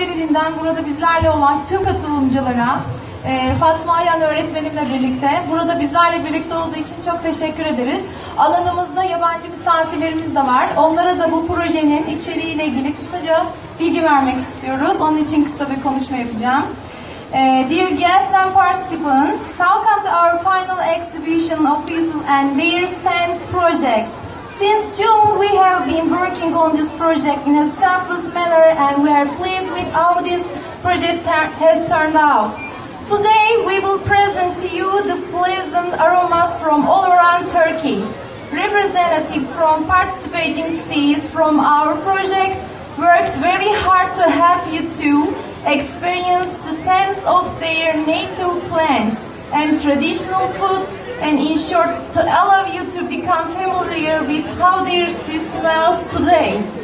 Kandilili'nden burada bizlerle olan tüm katılımcılara, e, Fatma Ayan öğretmenimle birlikte burada bizlerle birlikte olduğu için çok teşekkür ederiz. Alanımızda yabancı misafirlerimiz de var. Onlara da bu projenin içeriğiyle ilgili kısaca bilgi vermek istiyoruz. Onun için kısa bir konuşma yapacağım. Uh, dear guests and participants, welcome to our final exhibition of pieces and their science project. Since June, we have working on this project in a selfless manner and we are pleased with how this project has turned out. Today, we will present to you the pleasant aromas from all around Turkey. Representative from participating cities from our project worked very hard to help you to experience the sense of their native plants and traditional foods and in short to allow you to become familiar with how their city today.